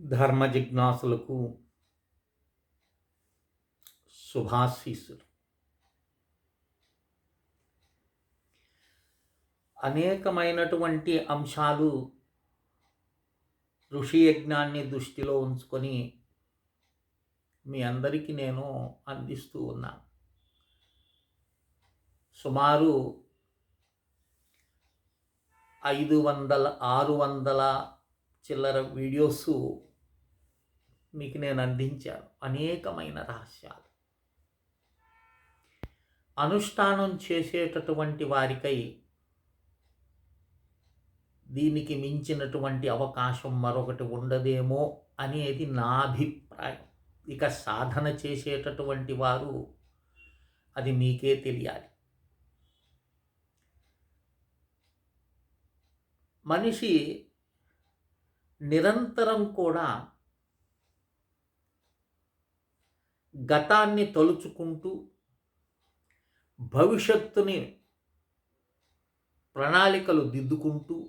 ధర్మ జిజ్ఞాసులకు శుభాశీసులు అనేకమైనటువంటి అంశాలు ఋషి యజ్ఞాన్ని దృష్టిలో ఉంచుకొని మీ అందరికీ నేను అందిస్తూ ఉన్నాను. సుమారు ఐదు వందల ఆరు వందల చిల్లర వీడియోస్ మీకు నేను అందించాను అనేకమైన రహస్యాలు. అనుష్ఠానం చేసేటటువంటి వారికై దీనికి మించినటువంటి అవకాశం మరొకటి ఉండదేమో అనేది నా అభిప్రాయం. ఇక సాధన చేసేటటువంటి వారు అది మీకే తెలియాలి. మనిషి నిరంతరం కూడా గతాన్ని తలుచుకుంటూ భవిష్యత్తుని ప్రణాళికలు దిద్దుకుంటూ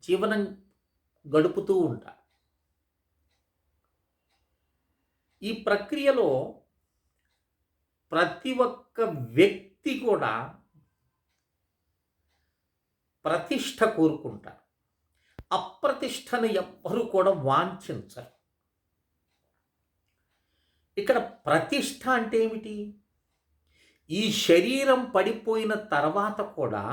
జీవనం గడుపుతూ ఉంటారు. ఈ ప్రక్రియలో ప్రతి ఒక్క వ్యక్తి కూడా ప్రతిష్ట కోరుకుంటారు. అప్రతిష్టను ఎవ్వరూ కూడా వాంఛించరు. ఇక్కడ ప్రతిష్ట అంటే ఏమిటి? ఈ శరీరం పడిపోయిన తర్వాత కూడా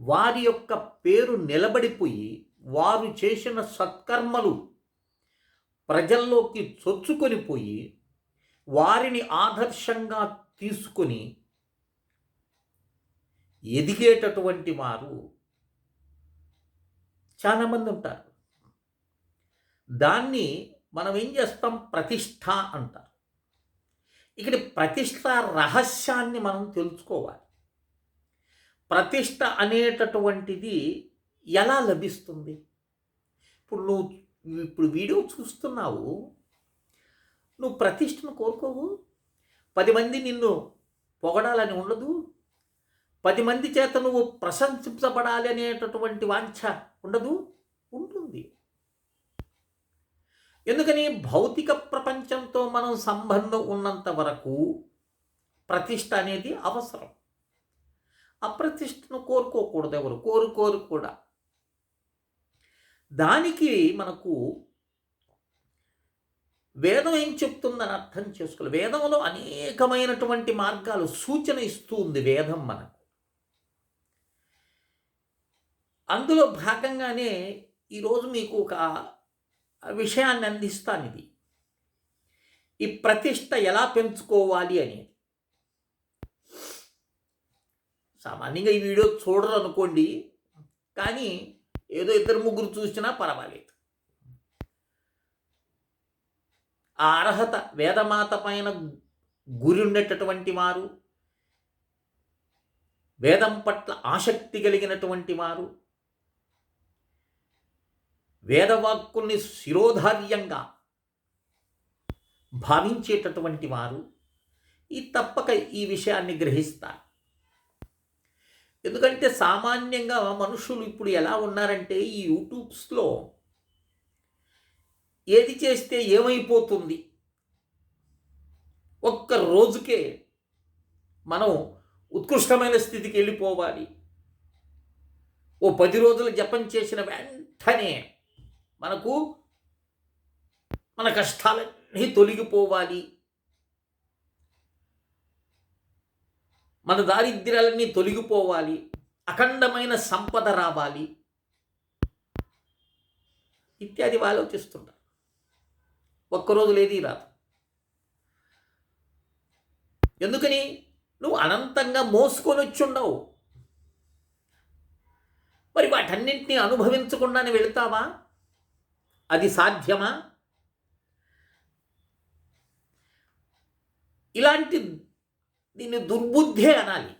వారి యొక్క పేరు నిలబడిపోయి వారు చేసిన సత్కర్మలు ప్రజల్లోకి చొచ్చుకొని పోయి వారిని ఆదర్శంగా తీసుకొని ఎదిగేటటువంటి వారు చాలామంది ఉంటారు. దాన్ని మనం ఏం చేస్తాం? ప్రతిష్ట అంటారు. ఇక్కడ ప్రతిష్ట రహస్యాన్ని మనం తెలుసుకోవాలి. ప్రతిష్ట అనేటటువంటిది ఎలా లభిస్తుంది? ఇప్పుడు నువ్వు ఇప్పుడు వీడియో చూస్తున్నావు. నువ్వు ప్రతిష్టను కోరుకోవు. పది మంది నిన్ను పొగడాలని ఉండదు. పది మంది చేత నువ్వు ప్రశంసించబడాలి అనేటటువంటి వాంఛ ఉండదు ఉంటుంది ఎందుకని భౌతిక ప్రపంచంతో మనం సంబంధం ఉన్నంత వరకు ప్రతిష్ట అనేది అవసరం. అప్రతిష్టను కోరుకోకూడదు ఎవరు కోరుకోరు కూడా. దానికి మనకు వేదం ఏం చెప్తుందని అర్థం చేసుకోవాలి. వేదంలో అనేకమైనటువంటి మార్గాలు సూచన ఇస్తూ ఉంది వేదం మనకు. అందులో భాగంగానే ఈరోజు మీకు ఒక విషయాన్ని అందిస్తాను ఇది ఈ ప్రతిష్ట ఎలా పెంచుకోవాలి అనేది. సామాన్యంగా ఈ వీడియో చూడరు అనుకోండి కానీ ఏదో ఇద్దరు ముగ్గురు చూసినా పర్వాలేదు. ఆ అర్హత వేదమాత పైన గురి ఉండేటటువంటి వారు వేదం పట్ల ఆసక్తి కలిగినటువంటి వారు వేదవాక్కుల్ని శిరోధార్యంగా భావించేటటువంటి వారు ఈ తప్పక ఈ విషయాన్ని గ్రహిస్తారు. ఎందుకంటే సామాన్యంగా మనుషులు ఇప్పుడు ఎలా ఉన్నారంటే ఈ యూట్యూబ్స్లో ఏది చేస్తే ఏమైపోతుంది? ఒక్క రోజుకే మనం ఉత్కృష్టమైన స్థితికి వెళ్ళిపోవాలి. ఓ పది రోజులు జపం చేసిన వెంటనే మనకు మన కష్టాలన్నీ తొలగిపోవాలి. మన దారిద్ర్యాలన్నీ తొలగిపోవాలి. అఖండమైన సంపద రావాలి. ఇత్యాది ఆలోచిస్తుంటారు. ఒక్కరోజు లేది రాదు. ఎందుకని? నువ్వు అనంతంగా మోసుకొని వచ్చి ఉండవు మరి వాటన్నింటినీ అనుభవించకుండానే వెళతావా? అది సాధ్యమా? ఇలాంటి దీన్ని దుర్బుద్ధే అనాలి.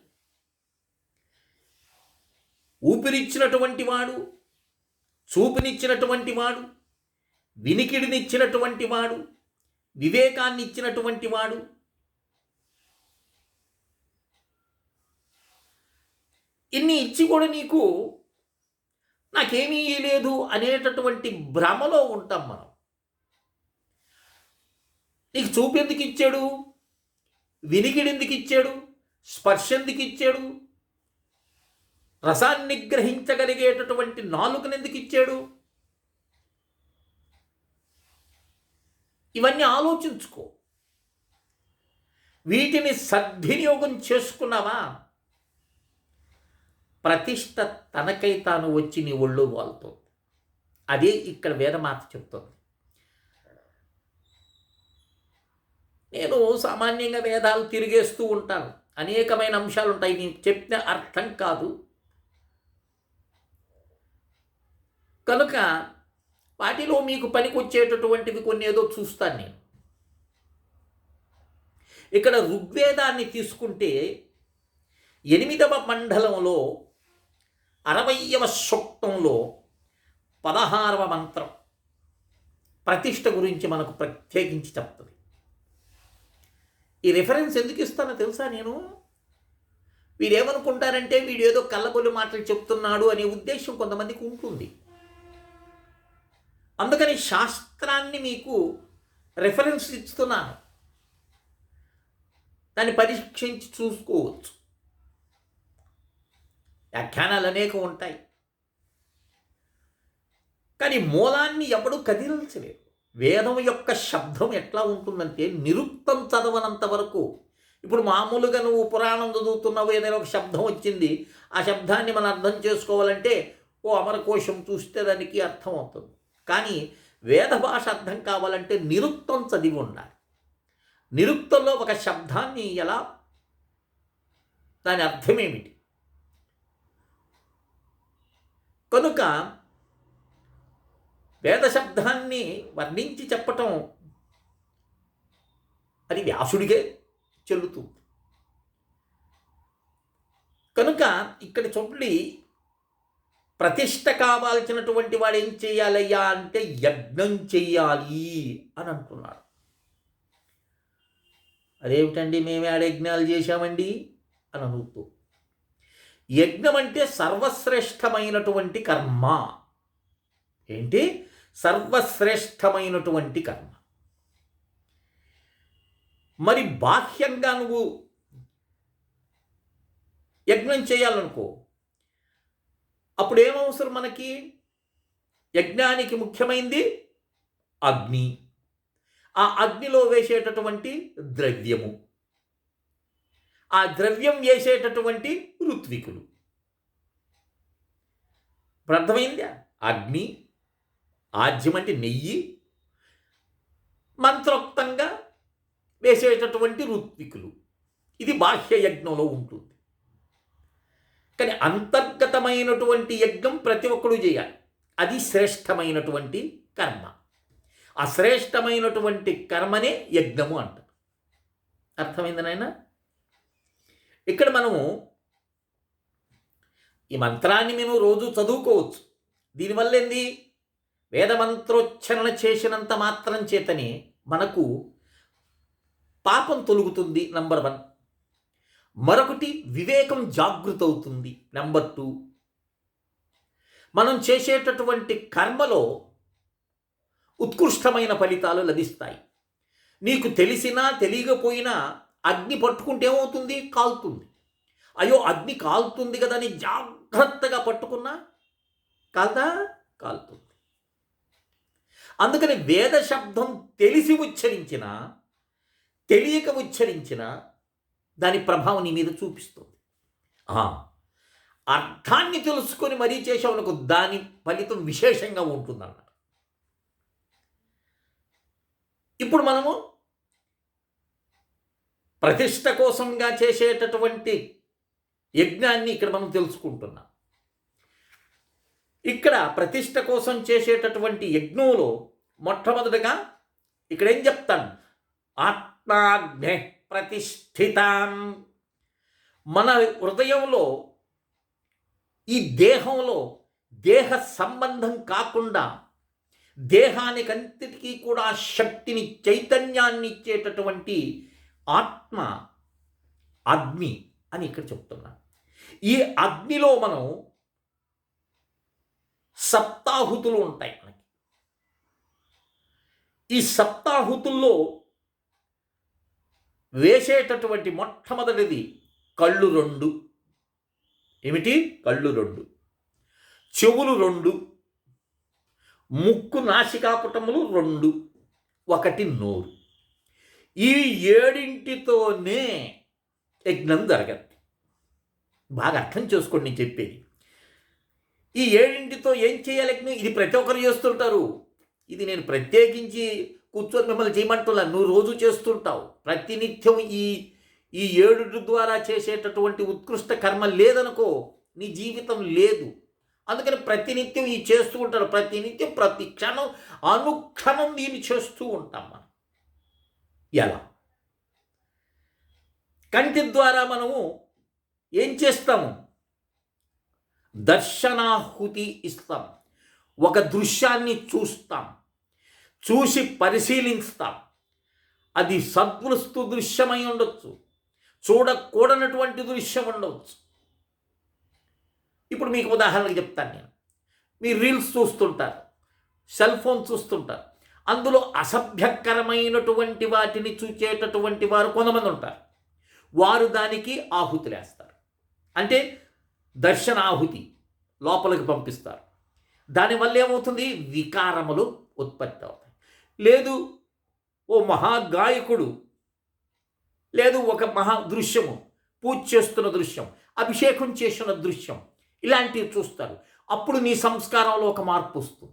ఊపిరిచ్చినటువంటి వాడు చూపునిచ్చినటువంటి వాడు వినికిడినిచ్చినటువంటి వాడు వివేకాన్ని ఇచ్చినటువంటి వాడు ఇన్ని ఇచ్చి కూడా నీకు నాకేమీ లేదు అనేటటువంటి భ్రమలో ఉంటాం మనం. నీకు చూపెందుకు ఇచ్చాడు? వినికిడి ఎందుకు ఇచ్చాడు? స్పర్శ ఎందుకు ఇచ్చాడు? రసాన్ని గ్రహించగలిగేటటువంటి నాలుకను ఎందుకు ఇచ్చాడు? ఇవన్నీ ఆలోచించుకో. వీటిని సద్వినియోగం చేసుకున్నావా? ప్రతిష్ట తనకై తాను వచ్చి నీ ఒళ్ళు వాళ్తుంది అదే ఇక్కడ వేదమాత చెప్తుంది. నేను సామాన్యంగా వేదాలు తిరిగేస్తూ ఉంటాను. అనేకమైన అంశాలు ఉంటాయి. నేను చెప్పిన అర్థం కాదు. కనుక వాటిలో మీకు పనికొచ్చేటటువంటివి కొన్ని ఏదో చూస్తాను నేను. ఇక్కడ ఋగ్వేదాన్ని తీసుకుంటే ఎనిమిదవ మండలంలో అరవయవ సూక్తంలో పదహారవ మంత్రం ప్రతిష్ట గురించి మనకు ప్రత్యేకించి చెప్తుంది. ఈ రిఫరెన్స్ ఎందుకు ఇస్తానో తెలుసా నేను? వీడేమనుకుంటారంటే వీడు ఏదో కళ్ళబొల్లి మాటలు చెప్తున్నాడు అనే ఉద్దేశం కొంతమందికి ఉంటుంది. అందుకని శాస్త్రాన్ని మీకు రెఫరెన్స్ ఇస్తున్నాను. దాన్ని పరీక్షించి చూసుకోవచ్చు. వ్యాఖ్యానాలు అనేకం ఉంటాయి. కానీ మూలాన్ని ఎవడు కదిలించలేరు వేదం యొక్క శబ్దం ఎట్లా ఉంటుందంటే నిరుక్తం చదవనంత వరకు. ఇప్పుడు మామూలుగా నువ్వు పురాణం చదువుతున్నావు ఏదైనా ఒక శబ్దం వచ్చింది ఆ శబ్దాన్ని మనం అర్థం చేసుకోవాలంటే ఓ అమరకోశం చూస్తే దానికి అర్థం అవుతుంది. కానీ వేద భాష అర్థం కావాలంటే నిరుక్తం చదివి ఉండాలి. నిరుక్తంలో ఒక శబ్దాన్ని ఎలా? దాని అర్థమేమిటి కనుక వేద శబ్దాన్ని వర్ణించి చెప్పటం అది వ్యాసుడిగే చెల్లుతుంది కనుక ఇక్కడ చూడండి ప్రతిష్ట కావాల్సినటువంటి వాడు ఏం చేయాలయ్యా అంటే యజ్ఞం చెయ్యాలి అని అంటున్నాడు అదేమిటండి మేమే ఆడ యజ్ఞాలు చేశామండి? అని అనుకుంటూ యజ్ఞం అంటే సర్వశ్రేష్టమైనటువంటి కర్మ. ఏంటి? సర్వశ్రేష్టమైనటువంటి కర్మ. మరి బాహ్యంగా నువ్వు యజ్ఞం చేయాలనుకో అప్పుడు ఏమవసరం మనకి? యజ్ఞానికి ముఖ్యమైంది అగ్ని. ఆ అగ్నిలో వేసేటటువంటి ద్రవ్యము. ఆ ద్రవ్యం వేసేటటువంటి ఋత్వికులు. ఇప్పుడు అర్థమైందా అగ్ని ఆజ్యం అంటే నెయ్యి మంత్రోక్తంగా వేసేటటువంటి ఋత్వికులు. ఇది బాహ్య యజ్ఞంలో ఉంటుంది. కానీ అంతర్గతమైనటువంటి యజ్ఞం ప్రతి ఒక్కరూ చేయాలి. అది శ్రేష్టమైనటువంటి కర్మ. ఆ కర్మనే యజ్ఞము అంటారు. అర్థమైంది ఇక్కడ మనము ఈ మంత్రాన్ని మేము రోజు చదువుకోవచ్చు. దీనివల్ల ఏంది వేదమంత్రోచ్చరణ చేసినంత మాత్రం చేతనే మనకు పాపం తొలుగుతుంది నంబర్ వన్. మరొకటి వివేకం జాగృత అవుతుంది నెంబర్ టూ. మనం చేసేటటువంటి కర్మలో ఉత్కృష్టమైన ఫలితాలు లభిస్తాయి. నీకు తెలిసినా తెలియకపోయినా అగ్ని పట్టుకుంటే ఏమవుతుంది? కాలుతుంది. అయ్యో అగ్ని కాలుతుంది కదా అని జాగ్రత్తగా పట్టుకున్నా కాదా కాలుతుంది. అందుకని వేద శబ్దం తెలిసి ఉచ్చరించిన తెలియక ఉచ్చరించిన దాని ప్రభావం నీ మీద చూపిస్తుంది. అర్థాన్ని తెలుసుకొని మరీ చేసావునకు దాని ఫలితం విశేషంగా ఉంటుందన్న ఇప్పుడు మనము ప్రతిష్ట కోసంగా చేసేటటువంటి యజ్ఞాన్ని ఇక్కడ మనం తెలుసుకుంటున్నాం. ఇక్కడ ప్రతిష్ట కోసం చేసేటటువంటి యజ్ఞంలో మొట్టమొదటిగా ఇక్కడ ఏం చెప్తాను ఆత్మాగ్ని ప్రతిష్ఠితాం. మన హృదయంలో ఈ దేహంలో దేహ సంబంధం కాకుండా దేహానికంతటికీ కూడా శక్తిని చైతన్యాన్ని ఇచ్చేటటువంటి ఆత్మ అగ్ని. అని ఇక్కడ చెప్తున్నా. ఈ అగ్నిలో మనం సప్తాహుతులు ఉంటాయి మనకి. ఈ సప్తాహుతుల్లో వేసేటటువంటి మొట్టమొదటిది కళ్ళు రెండు. ఏమిటి? కళ్ళు రెండు. చెవులు రెండు. ముక్కు నాసికాపుటములు రెండు. ఒకటి నోరు. ఈ ఏడింటితోనే యజ్ఞం జరగదు. బాగా అర్థం చేసుకోండి నేను చెప్పేది. ఈ ఏడింటితో ఏం చేయాలి యజ్ఞం? ఇది ప్రతి ఒక్కరు చేస్తుంటారు. ఇది నేను ప్రత్యేకించి కూర్చొని మిమ్మల్ని చేయమంటున్నా. నువ్వు రోజు చేస్తుంటావు. ప్రతినిత్యం ఈ ఈ ఏడు ద్వారా చేసేటటువంటి ఉత్కృష్ట కర్మ లేదనుకో నీ జీవితం లేదు. అందుకని ప్రతినిత్యం ఈ చేస్తూ ఉంటారు. ప్రతినిత్యం ప్రతి క్షణం అనుక్షణం దీన్ని చేస్తూ ఉంటాం మనం. ఎలా? కంటి ద్వారా మనము ఏం చేస్తాము? దర్శనాహుతి ఇస్తాం. ఒక దృశ్యాన్ని చూస్తాం. చూసి పరిశీలిస్తాం. అది సద్వస్తు దృశ్యమై ఉండొచ్చు. చూడకూడనటువంటి దృశ్యం ఉండవచ్చు ఇప్పుడు మీకు ఉదాహరణకు చెప్తాను నేను. మీరు రీల్స్ చూస్తుంటారు. సెల్ ఫోన్ చూస్తుంటారు. అందులో అసభ్యకరమైనటువంటి వాటిని చూచేటటువంటి వారు కొంతమంది ఉంటారు. వారు దానికి ఆహుతులేస్తారు అంటే దర్శనాహుతి లోపలికి పంపిస్తారు. దానివల్ల ఏమవుతుంది? వికారములు ఉత్పత్తి అవుతాయి. లేదు ఓ మహాగాయకుడు లేదు ఒక మహా దృశ్యము పూజ చేస్తున్న దృశ్యం అభిషేకం చేసిన దృశ్యం ఇలాంటివి చూస్తారు. అప్పుడు నీ సంస్కారంలో ఒక మార్పు వస్తుంది.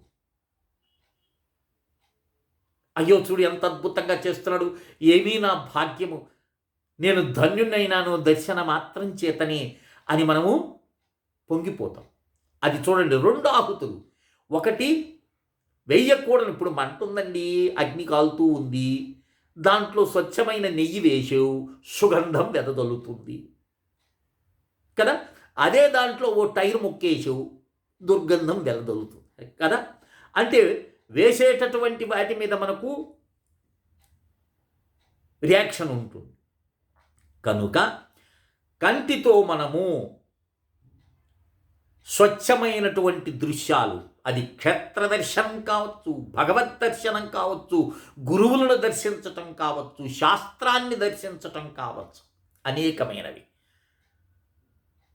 అయ్యో చూడు ఎంత అద్భుతంగా చేస్తున్నాడు. ఏమీ నా భాగ్యము. నేను ధన్యునైనాను దర్శన మాత్రం చేతని అని మనము పొంగిపోతాం. అది చూడండి రెండు ఆహుతులు ఒకటి వెయ్యకూడదు ఇప్పుడు మంట ఉందండి అగ్ని కాలుతూ ఉంది. దాంట్లో స్వచ్ఛమైన నెయ్యి వేసావు సుగంధం వెదజల్లుతుంది. కదా? అదే దాంట్లో ఓ టైర్ మొక్కేసావు దుర్గంధం వెదజల్లుతుంది. కదా? అంటే వేసేటటువంటి వాటి మీద మనకు రియాక్షన్ ఉంటుంది. కనుక కంటితో మనము స్వచ్ఛమైనటువంటి దృశ్యాలు అది క్షేత్ర దర్శనం కావచ్చు భగవత్ దర్శనం కావచ్చు గురువులను దర్శించటం కావచ్చు శాస్త్రాన్ని దర్శించటం కావచ్చు అనేకమైనవి.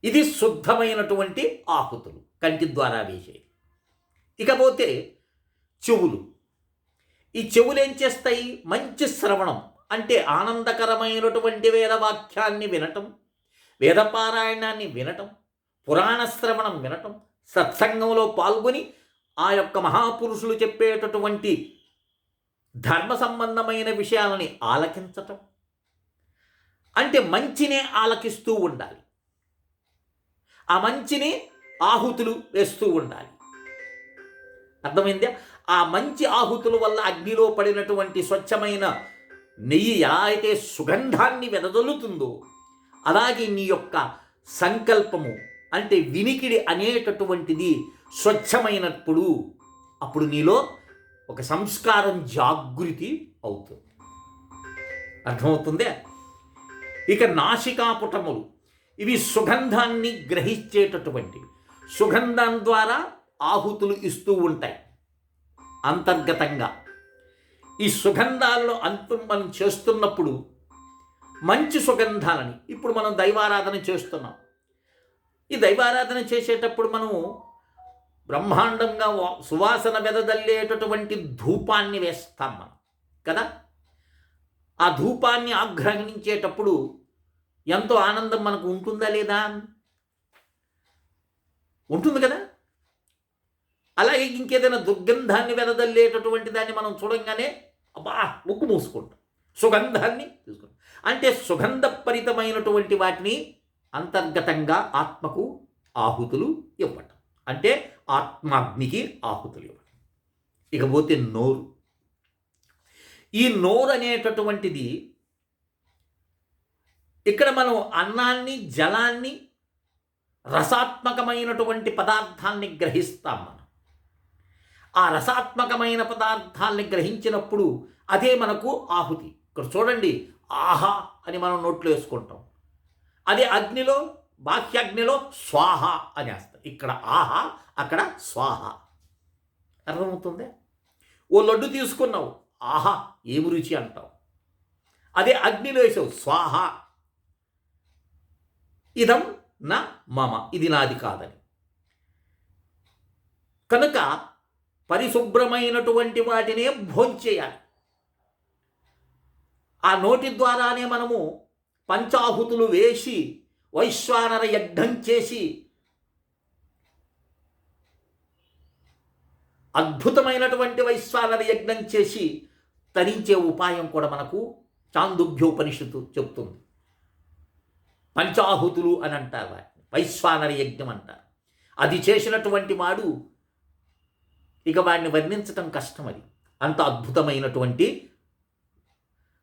ఇది శుద్ధమైనటువంటి ఆహుతులు కంటి ద్వారా వేసేది ఇకపోతే చెవులు. ఈ చెవులు ఏం చేస్తాయి? మంచి శ్రవణం. అంటే ఆనందకరమైనటువంటి వేదవాక్యాన్ని వినటం వేదపారాయణాన్ని వినటం పురాణ శ్రవణం వినటం సత్సంగంలో పాల్గొని ఆ యొక్క మహాపురుషులు చెప్పేటటువంటి ధర్మ సంబంధమైన విషయాలని ఆలకించటం. అంటే మంచినే ఆలకిస్తూ ఉండాలి. ఆ మంచిని ఆహుతులు వేస్తూ ఉండాలి. అర్థమైందా? ఆ మంచి ఆహుతుల వల్ల అగ్నిలో పడినటువంటి స్వచ్ఛమైన నెయ్యి ఎలా అయితే సుగంధాన్ని వెదజల్లుతుందో అలాగే నీ యొక్క సంకల్పము అంటే వినికిడి అనేటటువంటిది స్వచ్ఛమైనప్పుడు అప్పుడు నీలో ఒక సంస్కారం జాగృతి అవుతుంది. అర్థమవుతుందే? ఇక నాసికాపుటములు. ఇవి సుగంధాన్ని గ్రహించేటటువంటివి. సుగంధం ద్వారా ఆహుతులు ఇస్తూ ఉంటాయి. అంతర్గతంగా. ఈ సుగంధాలను అంతం మనం చేస్తున్నప్పుడు మంచి సుగంధాలని ఇప్పుడు మనం దైవారాధన చేస్తున్నాం. ఈ దైవారాధన చేసేటప్పుడు మనము బ్రహ్మాండంగా సువాసన వెదజల్లేటటువంటి ధూపాన్ని వేస్తాం మనం కదా? ఆ ధూపాన్ని ఆగ్రహించేటప్పుడు ఎంతో ఆనందం మనకు ఉంటుందా లేదా? ఉంటుంది కదా? అలాగే ఇంకేదైనా దుర్గంధాన్ని వెదజల్లేటటువంటి దాన్ని మనం చూడంగానే అబ్బా ముక్కు మూసుకుంటాం సుగంధాన్ని తీసుకుంటాం అంటే సుగంధపరితమైనటువంటి వాటిని అంతర్గతంగా ఆత్మకు ఆహుతులు ఇవ్వటం. అంటే ఆత్మాగ్నికి ఆహుతులు ఇవ్వటం. ఇకపోతే నోరు. ఈ నోరు అనేటటువంటిది ఇక్కడ మనం అన్నాన్ని జలాన్ని రసాత్మకమైనటువంటి పదార్థాన్ని గ్రహిస్తాం మనం. ఆ రసాత్మకమైన పదార్థాన్ని గ్రహించినప్పుడు అదే మనకు ఆహుతి. ఇక్కడ చూడండి ఆహా అని మనం నోట్లో వేసుకుంటాం. అదే అగ్నిలో బాహ్యాగ్నిలో స్వాహ అని వేస్తారు ఇక్కడ ఆహా అక్కడ స్వాహ. అర్థమవుతుంది? ఓ లడ్డు తీసుకున్నావు ఆహా ఏమి రుచి అంటావు? అదే అగ్నిలో వేసావు స్వాహ. ఇదం నా మమ ఇది నాది కాదని. కనుక పరిశుభ్రమైనటువంటి వాటినే భోంచేయాలి ఆ నోటి ద్వారానే మనము పంచాహుతులు వేసి వైశ్వానర యజ్ఞం చేసి అద్భుతమైనటువంటి వైశ్వానర యజ్ఞం చేసి తరించే ఉపాయం కూడా మనకు చాందుభ్యోపనిషత్తు చెప్తుంది. పంచాహుతులు అని అంటారు వాటిని వైశ్వానర యజ్ఞం అంటారు. అది చేసినటువంటి వాడు ఇక వాడిని వర్ణించటం కష్టం అది. అంత అద్భుతమైనటువంటి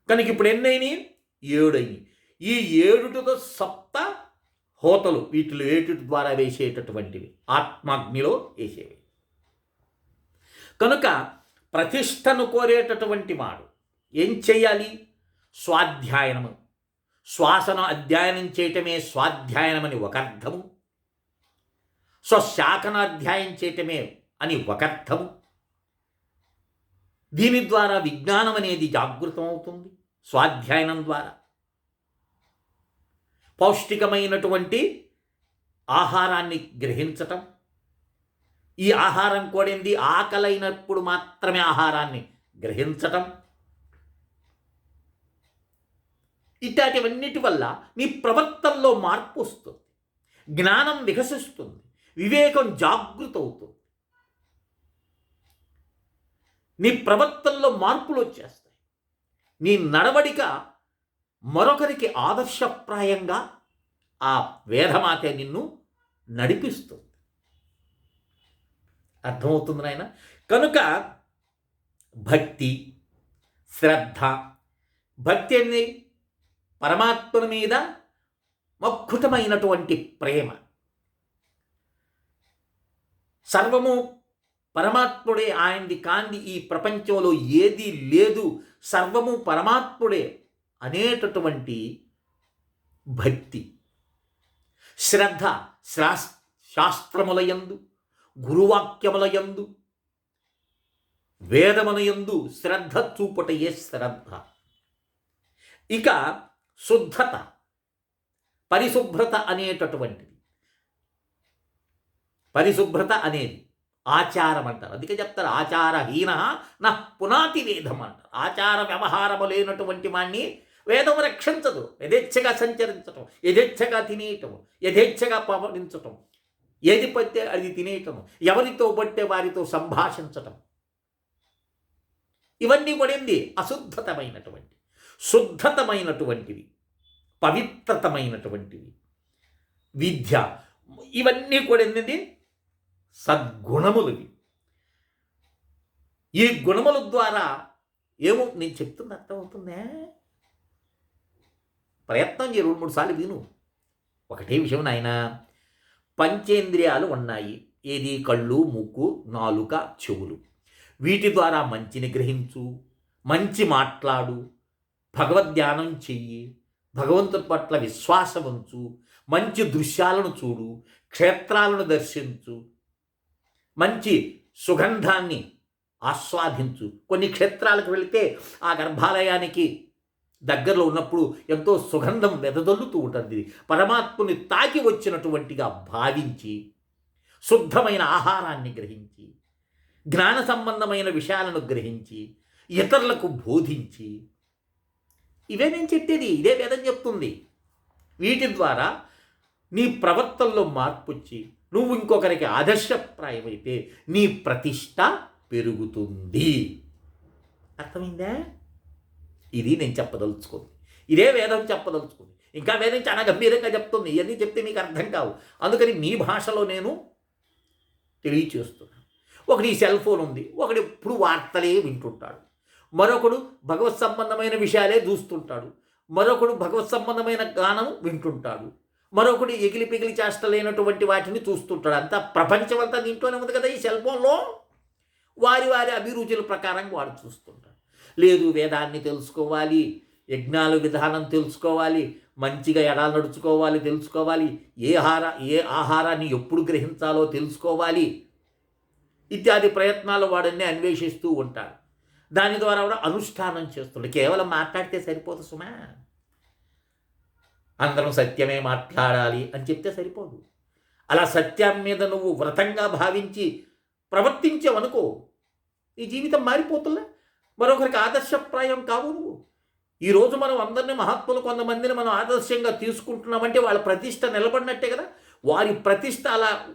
కనుక ఇప్పుడు ఎన్నైనాయి? ఏడైనాయి. ఈ ఏడుటితో సప్త హోతలు వీటిలో ఏటుటి ద్వారా వేసేటటువంటివి. ఆత్మాగ్నిలో వేసేవి. కనుక ప్రతిష్టను కోరేటటువంటి వాడు ఏం చేయాలి స్వాధ్యాయనము. శ్వాసను అధ్యయనం చేయటమే స్వాధ్యాయనమని ఒక అర్థము. స్వశాఖను అధ్యాయం చేయటమే అని ఒకర్థం దీని ద్వారా విజ్ఞానం అనేది జాగృతం అవుతుంది స్వాధ్యాయనం ద్వారా. పౌష్టికమైనటువంటి ఆహారాన్ని గ్రహించటం. ఈ ఆహారం కూడింది ఆకలైనప్పుడు మాత్రమే ఆహారాన్ని గ్రహించటం. ఇట్లాంటివన్నిటి వల్ల నీ ప్రవర్తనలో మార్పు వస్తుంది. జ్ఞానం వికసిస్తుంది. వివేకం జాగృత అవుతుంది నీ ప్రవర్తనలో మార్పులు వచ్చేస్తాయి. నీ నడవడిక మరొకరికి ఆదర్శప్రాయంగా ఆ వేదమాతే నిన్ను నడిపిస్తుంది. అర్థమవుతుంది నాయన? కనుక భక్తి శ్రద్ధ భక్తి అనేది పరమాత్మని మీద మక్కుటమైనటువంటి ప్రేమ. సర్వము పరమాత్ముడే ఆయనది కాంది ఈ ప్రపంచంలో ఏది లేదు. సర్వము పరమాత్ముడే అనేటటువంటి భక్తి శ్రద్ధ శాస్ శాస్త్రములయందు గురువాక్యములయందు వేదములయందు శ్రద్ధ చూపటయే శ్రద్ధ. ఇక శుద్ధత పరిశుభ్రత అనేటటువంటిది. పరిశుభ్రత అనేది ఆచారం అంటారు అందుకే చెప్తారు ఆచారహీన నా పునాతి వేదం అంటారు ఆచార వ్యవహారము లేనటువంటి వాణ్ణి వేదం రక్షించదు. యథేచ్ఛగా సంచరించటం యథేచ్ఛగా తినేయటం యథేచ్ఛగా పవనించటం ఏది పడితే అది తినేయటం ఎవరితో పడితే వారితో సంభాషించటం. ఇవన్నీ పడింది అశుద్ధతమైనటువంటి శుద్ధతమైనటువంటివి పవిత్రతమైనటువంటివి. విద్య ఇవన్నీ కూడా ఏంటంటే సద్గుణములు ఈ గుణముల ద్వారా ఏమో నేను చెప్తున్న అర్థమవుతుందే? ప్రయత్నం చేయ రెండు మూడు సార్లు విను. ఒకటే విషయం నాయన పంచేంద్రియాలు ఉన్నాయి. ఏది? కళ్ళు ముక్కు నాలుక చెవులు. వీటి ద్వారా మంచిని గ్రహించు మంచి మాట్లాడు భగవద్ధ్యానం చెయ్యి భగవంతుడి పట్ల విశ్వాసం ఉంచు మంచి దృశ్యాలను చూడు క్షేత్రాలను దర్శించు మంచి సుగంధాన్ని ఆస్వాదించు. కొన్ని క్షేత్రాలకు వెళితే ఆ గర్భాలయానికి దగ్గరలో ఉన్నప్పుడు ఎంతో సుగంధం వెదజల్లుతూ ఉంటుంది. పరమాత్ముని తాకి వచ్చినటువంటిగా భావించి శుద్ధమైన ఆహారాన్ని గ్రహించి జ్ఞాన సంబంధమైన విషయాలను గ్రహించి ఇతరులకు బోధించి ఇవే నేను చెప్పేది ఇదే వేదం చెప్తుంది. వీటి ద్వారా నీ ప్రవర్తనలో మార్పు వచ్చి నువ్వు ఇంకొకరికి ఆదర్శప్రాయమైతే నీ ప్రతిష్ట పెరుగుతుంది. అర్థమైందా? ఇది నేను చెప్పదలుచుకుంది. ఇదే వేదం చెప్పదలుచుకుంది. ఇంకా వేదం చాలా గంభీరంగా చెప్తుంది. ఇవన్నీ చెప్తే మీకు అర్థం కావు. అందుకని మీ భాషలో నేను తెలియచేస్తున్నాను. ఒకటి సెల్ ఫోన్ ఉంది. ఒకటి ఎప్పుడు వార్తలే వింటుంటాడు. మరొకడు భగవత్ సంబంధమైన విషయాలే చూస్తుంటాడు. మరొకడు భగవత్ సంబంధమైన గానం వింటుంటాడు. మరొకటి ఎగిలి పిగిలి చేష్టలేనటువంటి వాటిని చూస్తుంటాడు. అంతా ప్రపంచం అంతా దీంట్లోనే ఉంది కదా ఈ సెల్ ఫోన్లో. వారి వారి అభిరుచుల ప్రకారం వాడు చూస్తుంటాడు. లేదు వేదాన్ని తెలుసుకోవాలి యజ్ఞాల విధానం తెలుసుకోవాలి మంచిగా ఎలా నడుచుకోవాలి తెలుసుకోవాలి ఏ ఆహార ఏ ఆహారాన్ని ఎప్పుడు గ్రహించాలో తెలుసుకోవాలి. ఇత్యాది ప్రయత్నాలు వాడన్నీ అన్వేషిస్తూ ఉంటాడు. దాని ద్వారా కూడా అనుష్ఠానం చేస్తుండే కేవలం మాట్లాడితే సరిపోదు సుమా. అందరం సత్యమే మాట్లాడాలి అని చెప్తే సరిపోదు. అలా సత్యం మీద నువ్వు వ్రతంగా భావించి ప్రవర్తించావనుకో ఈ జీవితం మారిపోతుందా? మరొకరికి ఆదర్శప్రాయం కావు నువ్వు. ఈరోజు మనం అందరినీ మహాత్ములు కొంతమందిని మనం ఆదర్శంగా తీసుకుంటున్నామంటే వాళ్ళ ప్రతిష్ట నిలబడినట్టే కదా? వారి ప్రతిష్ట అలా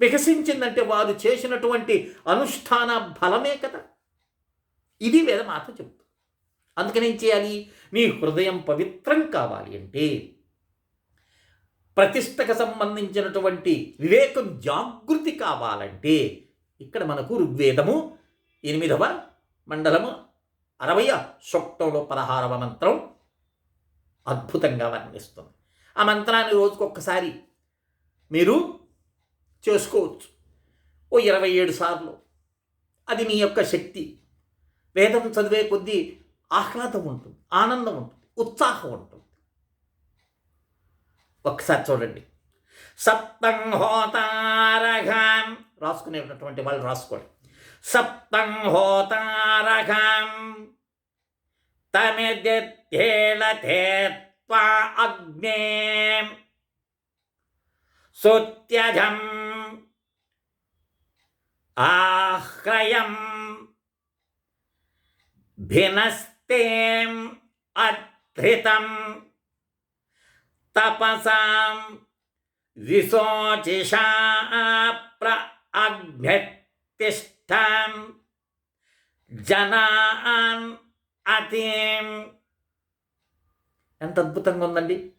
వికసించిందంటే వారు చేసినటువంటి అనుష్ఠాన బలమే కదా? ఇది వేదమాత చెబుతుంది. అందుకని ఏం చేయాలి? నీ హృదయం పవిత్రం కావాలి అంటే ప్రతిష్టకు సంబంధించినటువంటి వివేకం జాగృతి కావాలంటే ఇక్కడ మనకు ఋగ్వేదము ఎనిమిదవ మండలము అరవయ సూక్తంలో పదహారవ మంత్రం అద్భుతంగా వర్ణిస్తుంది. ఆ మంత్రాన్ని రోజుకొక్కసారి మీరు చేసుకోవచ్చు. ఓ ఇరవై ఏడు సార్లు. అది మీ యొక్క శక్తి. వేదం చదివే కొద్దీ ఆహ్లాదం ఉంటుంది. ఆనందం ఉంటుంది ఉత్సాహం ఉంటుంది. ఒకసారి చూడండి. సప్తం హోతారఘాం రాసుకునేటటువంటి వాళ్ళు రాసుకోండి. సప్తం హోతారఘం తమిదేళతే అగ్నే సుత్యజం ఆహ్రయం భినస్తేం అధృతం తపసాం విశోచిషా ప్ర అగ్నితిష్టం జనాన్ అతిం. ఎంత అద్భుతంగా ఉందండి.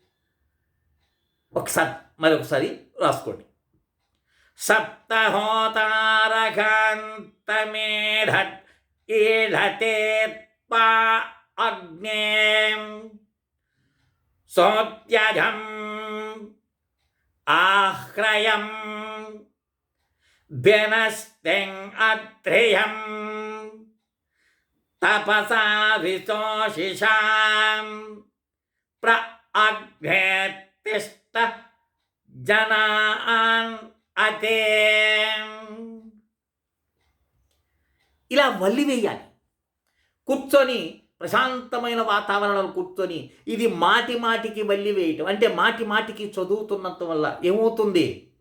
ఒకసారి మరి ఒకసారి రాసుకోండి. సప్తహోతారకాంతమేధత్ ఈఢతే పా అగ్నే సోత్యజం ఆహ్రయం బెనస్తిం అత్రియం తపసా విశోషిషాం ప్ర అగ్నేతిష్ట జనాన్ అతే ఇలా వల్లి వేయాలి కూర్చొని ప్రశాంతమైన వాతావరణంలో కూర్చొని ఇది మాటి మాటికి వల్లి వేయటం అంటే మాటి మాటికి చదువుతున్నంత వల్ల ఏమవుతుంది?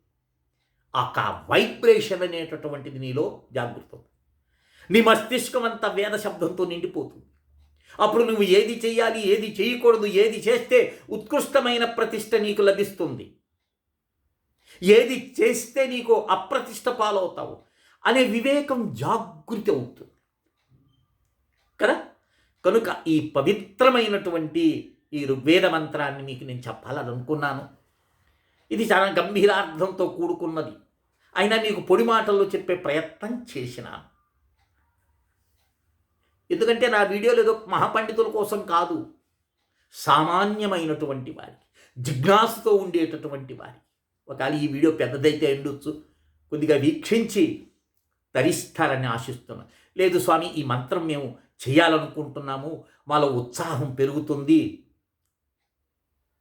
ఆ వైబ్రేషన్ అనేటటువంటిది నీలో జాగృతం నీ మస్తిష్కం అంతా వేద శబ్దంతో నిండిపోతుంది. అప్పుడు నువ్వు ఏది చేయాలి ఏది చేయకూడదు ఏది చేస్తే ఉత్కృష్టమైన ప్రతిష్ట నీకు లభిస్తుంది. ఏది చేస్తే నీకు అప్రతిష్ట పాలవుతావు అనే వివేకం జాగృతి అవుతుంది కనుక ఈ పవిత్రమైనటువంటి ఈ ఋగ్వేద మంత్రాన్ని మీకు నేను చెప్పాలని అనుకున్నాను ఇది చాలా గంభీరార్థంతో కూడుకున్నది. అయినా మీకు పొడి మాటల్లో చెప్పే ప్రయత్నం చేసినాను. ఎందుకంటే నా వీడియోలు ఏదో మహాపండితుల కోసం కాదు. సామాన్యమైనటువంటి వారికి జిజ్ఞాసుతో ఉండేటటువంటి వారికి. ఒకవేళ ఈ వీడియో పెద్దదైతే ఉండొచ్చు. కొద్దిగా వీక్షించి ధరిస్తారని ఆశిస్తున్నాను. లేదు స్వామి ఈ మంత్రం మేము చేయాలనుకుంటున్నాము మాలో ఉత్సాహం పెరుగుతుంది.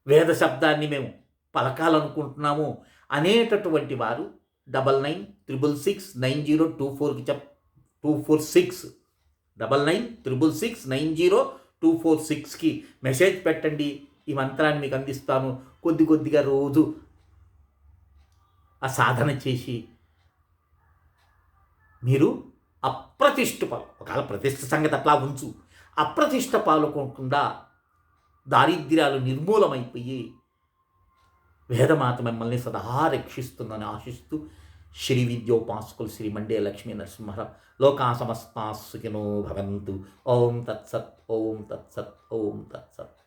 వేద శబ్దాన్ని మేము పలకాలనుకుంటున్నాము అనేటటువంటి వారు double nine triple six nine zero two ఫోర్కి చెప్ two four six double nine triple six nine zero two four సిక్స్కి మెసేజ్ పెట్టండి. ఈ మంత్రాన్ని మీకు అందిస్తాను. కొద్ది కొద్దిగా రోజు ఆ సాధన చేసి మీరు అప్రతిష్ఠ పాలు. ఒకవేళ ప్రతిష్ఠ సంగతి అట్లా ఉంచు. అప్రతిష్ట పాల్గొనకుండా దారిద్ర్యాలు నిర్మూలమైపోయి వేదమాత మిమ్మల్ని సదా రక్షిస్తుందని ఆశిస్తూ శ్రీ విద్యోపాసకులు శ్రీ మండే లక్ష్మీ నరసింహ లోకా సమస్తా సుఖినో భవంతు. ఓం తత్సత్ ఓం తత్సత్ ఓం తత్సత్.